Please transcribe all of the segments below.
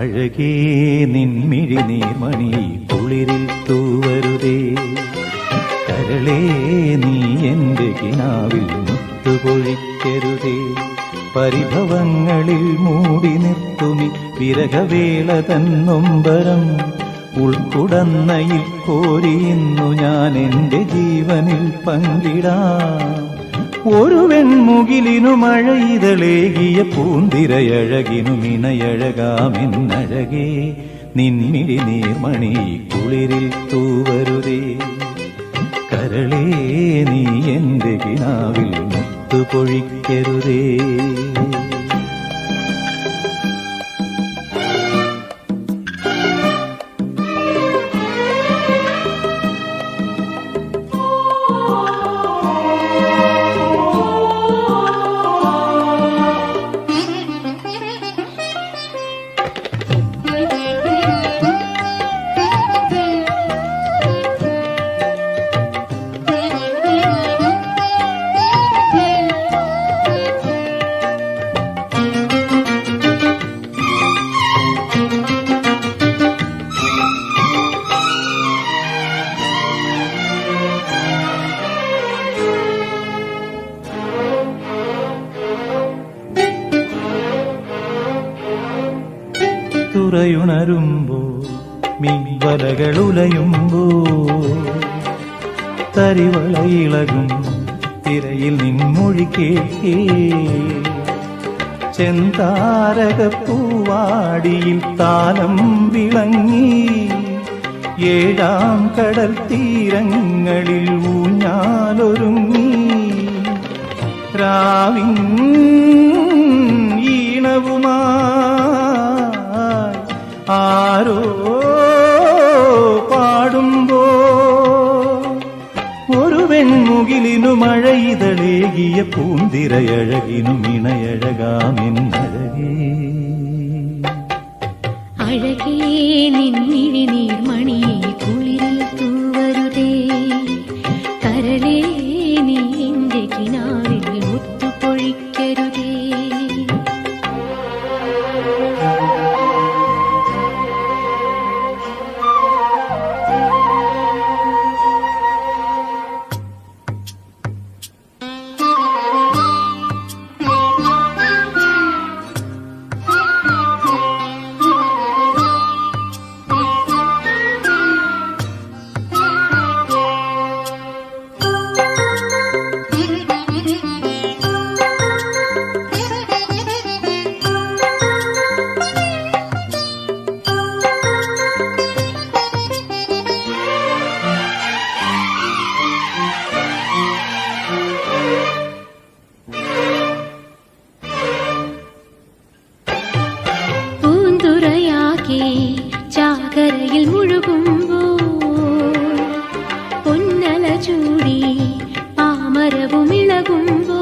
അഴകേ നിൻമിഴി നീർമണി കുളിരിൽ തൂവരുതേ. കരളേ നീ എന്റെ കിനാവിൽ മുത്തുപൊഴിക്കരുതേ. പരിഭവങ്ങളിൽ മൂടി നിർത്തുമി വിരഹവേള തന്നൊമ്പരം ഉൾക്കുടന്നയിൽ കോരിയുന്നു ഞാൻ എന്റെ ജീവനിൽ പങ്കിടാം. ഒരു വെൺമുകിലിനു മഴയിതളേകിയ പൂന്തിരയഴകിനു മിണയഴകാമെന്നഴകേ. നിൻമിഴി നീർമണി കുളിരിൽ തൂവരുതേ. കരളേ നീ എന്റെ കിനാവിൽ മുത്തുപൊഴിക്കരുതേ. തുറയുണരുമ്പോ മീൻവലകളുലയുമ്പോ തരിവളയിളകും തിരയിൽ നിൻമൊഴി കേൾക്കേ. ചെന്താരകപ്പൂവാടിയിൽ താലം വിളങ്ങി ഏഴാം കടൽ തീരങ്ങളിൽ ഊഞ്ഞാലൊരുങ്ങി. രാവിൻ ആരോ പാടുമ്പോ ഒരു വെൺമുകിലിനു മഴയിതളേകിയ പൂന്തിരയഴകിനു മിണയഴകാമെന്നഴകേ അഴകേ നിന്നിഴി നീർമണിയെ കുളിരിൽ ചാകരയിൽ മുഴുകുമ്പോൾ പൊന്നല ചൂടി പാമരവും ഇളകുമ്പോൾ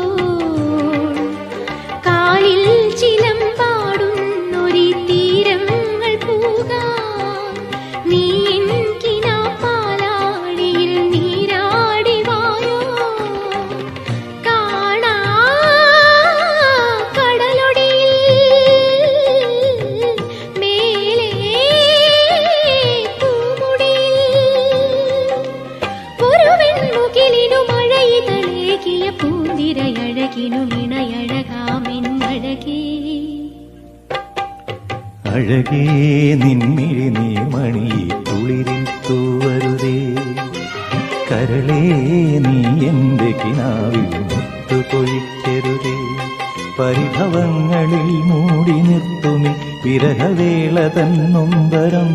പൂന്തിരയഴകിനു ഇണയഴകാമെന്നഴകേ അഴകേ നീ നീർമണി കുളിരിൽ തൂവരുതേ കരളേ നീ എന്റെ കിനാവിൽ മുത്തുപൊഴിക്കരുതേ പരിഭവങ്ങളിൽ മൂടി നിർത്തുമി വിരഹവേള തന്നൊമ്പരം